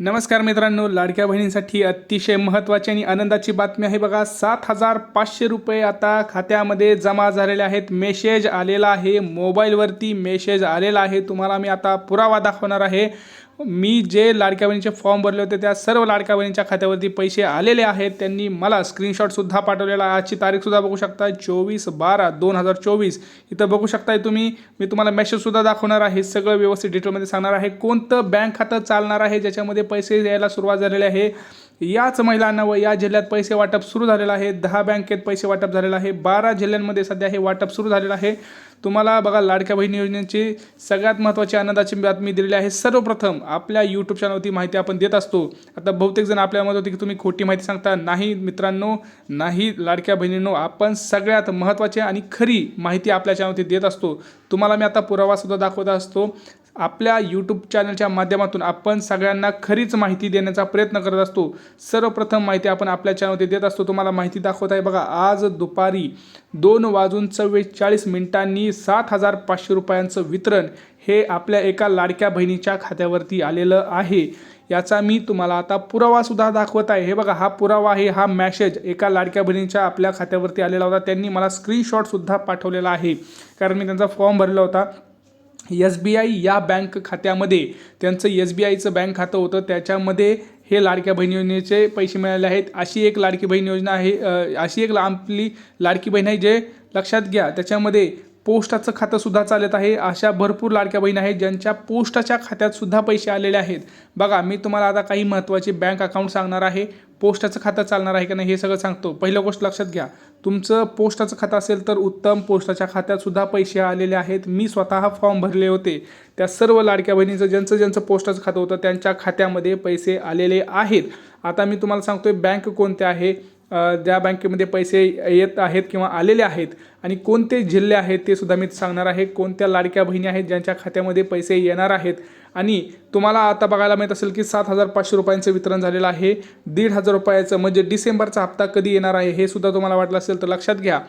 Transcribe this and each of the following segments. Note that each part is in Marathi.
नमस्कार मित्रांनो लाडक्या बहिणींसाठी अतिशय महत्त्वाची आणि आनंदाची बातमी आहे बघा. सात हजार पाचशे रुपये आता खात्यामध्ये जमा झालेले आहेत. मेसेज आलेला आहे. मोबाईलवरती मेसेज आलेला आहे. तुम्हाला मी आता पुरावा दाखवणार आहे. मी जे लाडक्या बहिणीचे फॉर्म भरले होते त्या सर्व लाडक्या बहिणीच्या खात्यावरती पैसे आलेले आहेत. त्यांनी मला स्क्रीनशॉटसुद्धा पाठवलेला आहे. आजची तारीखसुद्धा बघू शकता चोवीस बारा दोन हजार चोवीस. इथं बघू शकताय तुम्ही. मी तुम्हाला मेसेजसुद्धा दाखवणार आहे. सगळं व्यवस्थित डिटेलमध्ये सांगणार आहे. कोणतं बँक खातं चालणार आहे? ज्याच्यामध्ये पैसे द्यायला सुरुवात झालेली आहे? याच महिलांना व या जिल्ह्यात पैसे वाटप सुरू झालेलं आहे. दहा बँकेत पैसे वाटप झालेलं आहे. बारा जिल्ह्यांमध्ये सध्या हे वाटप सुरू झालेलं आहे. तुम्हाला बघा लाडक्या बहिणी योजनेची सगळ्यात महत्त्वाची आनंदाची बातमी दिलेली आहे. सर्वप्रथम आपल्या यूट्यूब चॅनलवरती माहिती आपण देत असतो. आता बहुतेक जण आपल्या मत होते की तुम्ही खोटी माहिती सांगता. नाही मित्रांनो नाही लाडक्या बहिणींनो आपण सगळ्यात महत्त्वाची आणि खरी माहिती आपल्या चॅनलवरती देत असतो. तुम्हाला मी आता पुरावासुद्धा दाखवत असतो. आपल्या यूट्यूब चॅनलच्या माध्यमातून आपण सगळ्यांना खरीच माहिती देण्याचा प्रयत्न करत असतो. सर्वप्रथम माहिती आपण आपल्या चॅनलमध्ये देत असतो. तुम्हाला माहिती दाखवत आहे बघा आज दुपारी दोन वाजून चव्वेचाळीस मिनिटांनी सात हजार पाचशे रुपयांचं वितरण हे आपल्या एका लाडक्या बहिणीच्या खात्यावरती आलेलं आहे. याचा मी तुम्हाला आता पुरावासुद्धा दाखवत आहे. हे बघा हा पुरावा आहे हा मॅसेज एका लाडक्या बहिणीच्या आपल्या खात्यावरती आलेला होता. त्यांनी मला स्क्रीनशॉटसुद्धा पाठवलेला आहे. कारण मी त्यांचा फॉर्म भरला होता. एस बी आय या बँक खात्यामध्ये त्यांचं एस बी आयचं बँक खातं होतं त्याच्यामध्ये हे लाडक्या बहीण योजनेचे पैसे मिळाले आहेत. अशी एक लाडकी बहीण योजना आहे अशी एक आपली लाडकी बहीण आहे जे लक्षात घ्या त्याच्यामध्ये पोस्टाचं खातं सुद्धा चालत आहे. अशा भरपूर लाडक्या बहीण आहेत ज्यांच्या पोस्टाच्या खात्यात सुद्धा पैसे आलेले आहेत. बघा मी तुम्हाला आता काही महत्त्वाचे बँक अकाउंट सांगणार आहे. पोस्टाचं खातं चालणार आहे का नाही हे सगळं सांगतो. पहिलं गोष्ट लक्षात घ्या. तुमचं पोस्टाचं खातं असेल तर उत्तम पोस्टाच्या खात्यात सुद्धा पैसे आलेले आहेत. मी स्वतः फॉर्म भरले होते. त्या सर्व लाडक्या बहिणीचं ज्यांचं ज्यांचं पोस्टाचं खातं होतं त्यांच्या खात्यामध्ये पैसे आलेले आहेत. आता मी तुम्हाला सांगतोय बँक कोणते आहे? ज्या बँकेमध्ये पैसे येत आहेत किंवा आलेले आहेत आणि कोणते जिल्हे आहेत ते सुद्धा मी सांगणार आहे. कोणत्या लाडक्या बहिणी आहेत ज्यांच्या खात्यामध्ये पैसे येणार आहेत? आणि तुम्हाला आता बघायला मिळत असेल की सात हजार पाचशे रुपयांचं वितरण झालेलं आहे. दीड हजार रुपयाचं म्हणजे डिसेंबरचा हप्ता कधी येणार आहे हे सुद्धा तुम्हाला वाटलं असेल तर लक्षात घ्या.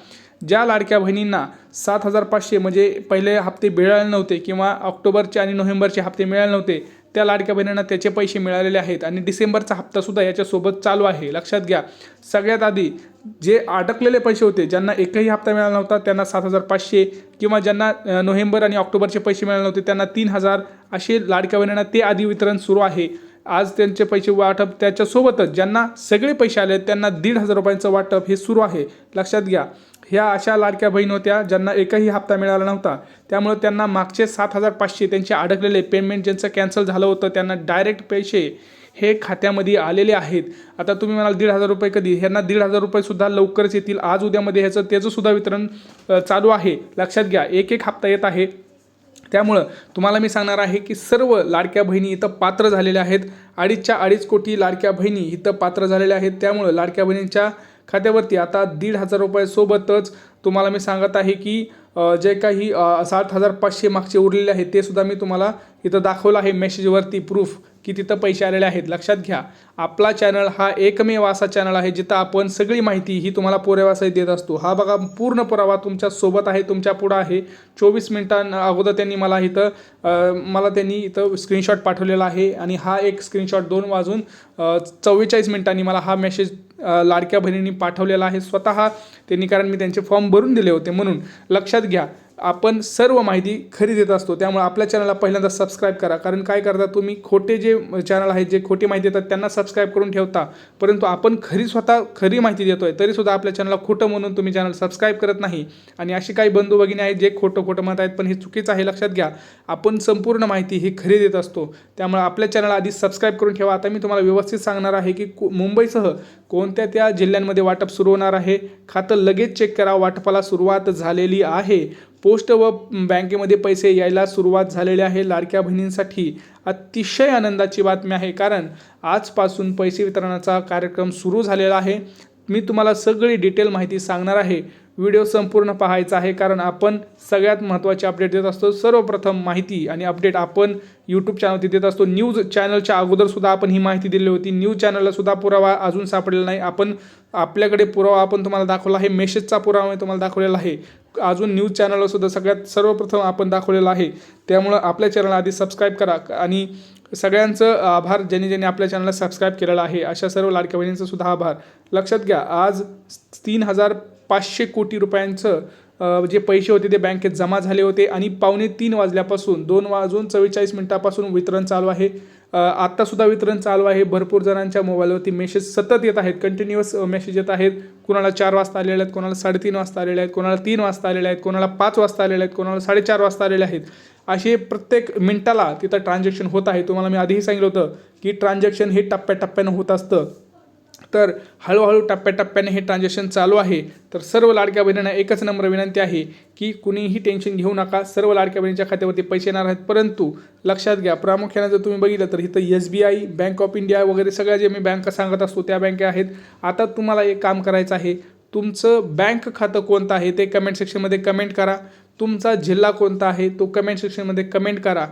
ज्या लाडक्या बहिणींना सात हजार पाचशे म्हणजे पहिले हप्ते मिळाले नव्हते किंवा ऑक्टोबरचे आणि नोव्हेंबरचे हप्ते मिळाले नव्हते त्या लाडक्या बहिणींना त्याचे पैसे मिळालेले आहेत आणि डिसेंबरचा हप्तासुद्धा याच्यासोबत चालू आहे. लक्षात घ्या सगळ्यात आधी जे अडकलेले पैसे होते ज्यांना एकही हप्ता मिळाला नव्हता त्यांना सात हजार पाचशे किंवा ज्यांना नोव्हेंबर आणि ऑक्टोबरचे पैसे मिळाले नव्हते त्यांना तीन हजार असे लाडक्या बहिणींना ते आधी वितरण सुरू आहे. आज त्यांचे पैसे वाटप त्याच्यासोबतच ज्यांना सगळे पैसे आले आहेत, त्यांना दीड हजार रुपयांचं वाटप हे सुरू आहे. लक्षात घ्या ह्या अशा लाडक्या बहीण होत्या ज्यांना एकही हप्ता मिळाला नव्हता. त्यामुळे त्यांना मागचे सात हजार पाचशे त्यांचे अडकलेले पेमेंट ज्यांचं कॅन्सल झालं होतं त्यांना डायरेक्ट पैसे हे खात्यामध्ये आलेले आहेत. आता तुम्ही म्हणाल दीड हजार रुपये कधी? ह्यांना दीड हजार रुपयेसुद्धा लवकरच येतील. आज उद्यामध्ये ह्याचं त्याचंसुद्धा वितरण चालू आहे. लक्षात घ्या एक एक हप्ता येत आहे. त्यामुळं तुम्हाला मी सांगणार आहे की सर्व लाडक्या बहिणी इथं पात्र झालेल्या आहेत. अडीचच्या अडीच कोटी लाडक्या बहिणी इथं पात्र झालेल्या आहेत. त्यामुळं लाडक्या बहिणींच्या खात्यावरती आता दीड हजार रुपयासोबतच तुम्हाला मी सांगत आहे की जे काही सात हजार पाचशे मागचे उरलेले आहेत ते सुद्धा मी तुम्हाला इथं दाखवलं आहे. मेसेजवरती प्रूफ की तिथं पैसे आलेले आहेत. लक्षात घ्या आपला चॅनल हा एकमेव असा चॅनल आहे जिथं आपण सगळी माहिती ही तुम्हाला पुराव्यासहित देत असतो. हा बघा पूर्ण पुरावा तुमच्यासोबत आहे तुमच्या पुढं आहे. चोवीस मिनिटां अगोदर त्यांनी मला इथं मला त्यांनी इथं स्क्रीनशॉट पाठवलेला आहे आणि हा एक स्क्रीनशॉट दोन वाजून चव्वेचाळीस मिनिटांनी मला हा मेसेज लाडक्या बहिणींनी पाठवलेला आहे. स्वतः त्यांनी कारण मी त्यांचे फॉर्म भरून दिले होते म्हणून. लक्षात घ्या आपण सर्व माहिती खरी देत असतो. त्यामुळे आपल्या चॅनलला पहिल्यांदा सबस्क्राईब करा. कारण काय करता तुम्ही? खोटे जे चॅनल आहेत जे खोटी माहिती देतात त्यांना सबस्क्राईब करून ठेवता. परंतु आपण खरी स्वतः खरी माहिती देतोय तरीसुद्धा आपल्या चॅनलला खोटं म्हणून तुम्ही चॅनल सबस्क्राईब करत नाही. आणि अशी काही बंधू भगिनी आहेत जे खोटं खोटं म्हणत आहेत पण हे चुकीचं आहे लक्षात घ्या. आपण संपूर्ण माहिती ही खरी देत असतो. त्यामुळे आपल्या चॅनलला आधी सबस्क्राईब करून ठेवा. आता मी तुम्हाला व्यवस्थित सांगणार आहे की मुंबईसह कोणत्या त्या जिल्ह्यांमध्ये वाटप सुरू होणार आहे? खातं लगेच चेक करा. वाटपाला सुरुवात झालेली आहे. पोस्ट व बँकेमध्ये पैसे यायला सुरुवात झालेली आहे. लाडक्या बहिणींसाठी अतिशय आनंदाची बातमी आहे. कारण आजपासून पैसे वितरणाचा कार्यक्रम सुरू झालेला आहे. मी तुम्हाला सगळी डिटेल माहिती सांगणार आहे. व्हिडिओ संपूर्ण पाहायचा आहे. कारण आपण सगळ्यात महत्त्वाचे अपडेट देत असतो. सर्वप्रथम माहिती आणि अपडेट आपण यूट्यूब चॅनलवरती देत असतो. न्यूज चॅनलच्या अगोदरसुद्धा आपण ही माहिती दिली होती. न्यूज चॅनललासुद्धा पुरावा अजून सापडलेला नाही. आपण आपल्याकडे पुरावा आपण तुम्हाला दाखवला आहे. मेसेजचा पुरावा मी तुम्हाला दाखवलेला आहे. अजून न्यूज चॅनलसुद्धा सगळ्यात सर्वप्रथम आपण दाखवलेला आहे. त्यामुळं आपल्या चॅनलला आधी सबस्क्राईब करा आणि सगळ्यांचं आभार. ज्यांनी ज्यांनी आपल्या चॅनलला सबस्क्राईब केलेलं आहे. अशा सर्व लाडक्या बहिणींचा सुद्धा आभार. लक्षात घ्या आज तीन हजार पाचशे कोटी रुपयांचं जे पैसे होते ते बँकेत जमा झाले होते आणि पावणे तीन वाजल्यापासून दोन वाजून चव्वेचाळीस मिनिटापासून वितरण चालू आहे. आत्तासुद्धा वितरण चालू आहे. भरपूर जणांच्या मोबाईलवरती मेसेज सतत येत आहेत. कंटिन्युअस मेसेज येत आहेत. कोणाला चार वाजता आलेले आहेत कोणाला साडेतीन वाजता आलेले आहेत कोणाला तीन वाजता आलेले आहेत कोणाला पाच वाजता आलेले आहेत कोणाला साडेचार वाजता आलेले आहेत. असे प्रत्येक मिनिटाला तिथं ट्रान्झॅक्शन होत आहे. तुम्हाला मी आधीही सांगितलं होतं की ट्रान्झॅक्शन हे टप्प्याटप्प्यानं होत असतं. तर हळूहळू टप्प्याटप्प्याने हे ट्रान्झॅक्शन चालू आहे. तर सर्व लाडक्या बहिणींना एकच नम्र विनंती आहे की कुणीही टेन्शन घेऊ नका. सर्व लाडक्या बहिणीच्या खात्यावरती पैसे येणार आहेत परंतु लक्षात घ्या प्रामुख्याने जर तुम्ही बघितलं तर इथं S B I bank of India वगैरे सगळ्या जे मी बँका सांगत असतो त्या बँका आहेत. आता तुम्हाला एक काम करायचं आहे. तुमचं बँक खातं कोणतं आहे ते कमेंट सेक्शनमध्ये कमेंट करा. तुमचा जिल्हा कोणता आहे तो कमेंट सेक्शनमध्ये कमेंट करा.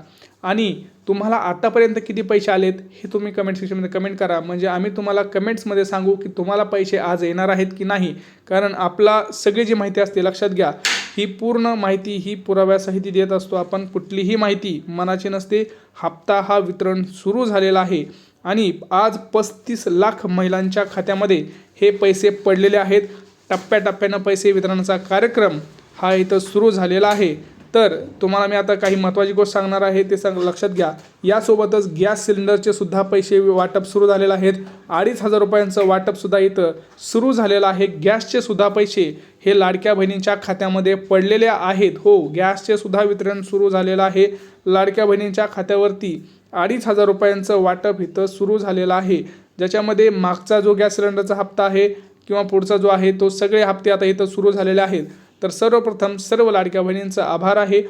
आणि तुम्हाला आतापर्यंत किती पैसे आलेत हे तुम्ही कमेंट सेक्शनमध्ये कमेंट करा. म्हणजे आम्ही तुम्हाला कमेंट्समध्ये सांगू की तुम्हाला पैसे आज येणार आहेत की नाही. कारण आपला सगळी जी माहिती असते लक्षात घ्या ही पूर्ण माहिती ही पुराव्यासहित देत असतो आपण. कुठलीही माहिती मनाची नसते. हप्ता हा वितरण सुरू झालेला आहे. आणि आज पस्तीस लाख महिलांच्या खात्यामध्ये हे पैसे पडलेले आहेत. टप्प्याटप्प्यानं पैसे वितरणाचा कार्यक्रम हा इथं सुरू झालेला आहे. तर तुम्हाला मी आता काही महत्त्वाची गोष्ट सांगणार आहे ते सांग लक्षात घ्या. यासोबतच गॅस सिलेंडरचे सुद्धा पैसे वाटप सुरू झालेलं आहेत. अडीच हजार रुपयांचं वाटपसुद्धा इथं सुरू झालेलं आहे. गॅसचे सुद्धा पैसे हे लाडक्या बहिणींच्या खात्यामध्ये पडलेले आहेत. हो गॅसचे सुद्धा वितरण सुरू झालेलं आहे. लाडक्या बहिणींच्या खात्यावरती अडीच हजार रुपयांचं वाटप इथं सुरू झालेलं आहे. ज्याच्यामध्ये मागचा जो गॅस सिलेंडरचा हप्ता आहे किंवा पुढचा जो आहे तो सगळे हप्ते आता इथं सुरू झालेले आहेत. तर सर्वप्रथम सर्व लाडक्या बहिणींचा आभार आहे.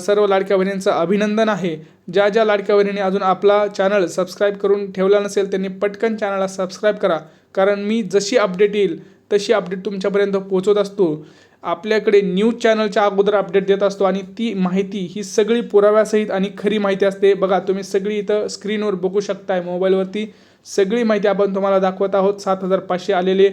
सर्व लाडक्या बहिणींचं अभिनंदन आहे. ज्या ज्या लाडक्या बहिणींनी अजून आपला चॅनल सबस्क्राईब करून ठेवला नसेल त्यांनी पटकन चॅनलला सबस्क्राईब करा. कारण मी जशी अपडेट येईल तशी अपडेट तुमच्यापर्यंत पोहोचत असतो. आपल्याकडे न्यूज चॅनलच्या अगोदर अपडेट देत असतो आणि ती माहिती ही सगळी पुराव्यासहित आणि खरी माहिती असते. बघा तुम्ही सगळी इथं स्क्रीनवर बघू शकताय. मोबाईलवरती सगळी माहिती आपण तुम्हाला दाखवत आहोत. सात हजार पाचशे आलेले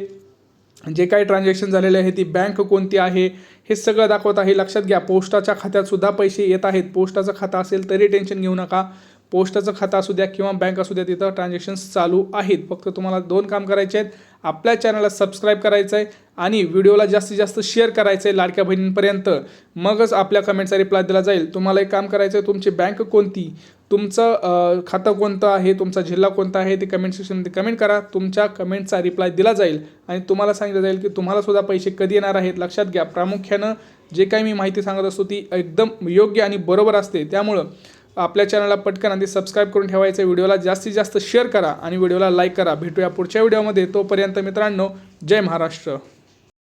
जे काही ट्रान्झॅक्शन झालेले आहे ती बँक कोणती आहे हे सगळं दाखवत आहे. लक्षात घ्या पोस्टाच्या खात्यात सुद्धा पैसे येत आहेत. पोस्टाचं खातं असेल तरी टेन्शन घेऊ नका. पोस्टाचं खातं असू द्या किंवा बँक असू द्या तिथं ट्रान्झॅक्शन्स चालू आहेत. फक्त तुम्हाला दोन काम करायचे आहेत. आपल्या चॅनलला सबस्क्राईब करायचं आहे आणि व्हिडिओला जास्तीत जास्त शेअर करायचं आहे लाडक्या बहिणींपर्यंत. मगच आपल्या कमेंटचा रिप्लाय दिला जाईल. तुम्हाला एक काम करायचं आहे तुमची बँक कोणती? तुमचं खातं कोणतं आहे? तुमचा जिल्हा कोणता आहे? ते कमेंट सेक्शनमध्ये कमेंट करा. तुमच्या कमेंटचा रिप्लाय दिला जाईल. आणि तुम्हाला सांगितलं जाईल की तुम्हाला सुद्धा पैसे कधी येणार आहेत? लक्षात घ्या. प्रामुख्यानं जे काही मी माहिती सांगत असतो ती एकदम योग्य आणि बरोबर असते. त्यामुळं आपल्या चॅनलला पटकन आधी सबस्क्राईब करून ठेवायचं. व्हिडिओला जास्तीत जास्त शेअर करा आणि व्हिडिओला लाईक करा. भेटूया पुढच्या व्हिडिओमध्ये. तोपर्यंत मित्रांनो जय महाराष्ट्र.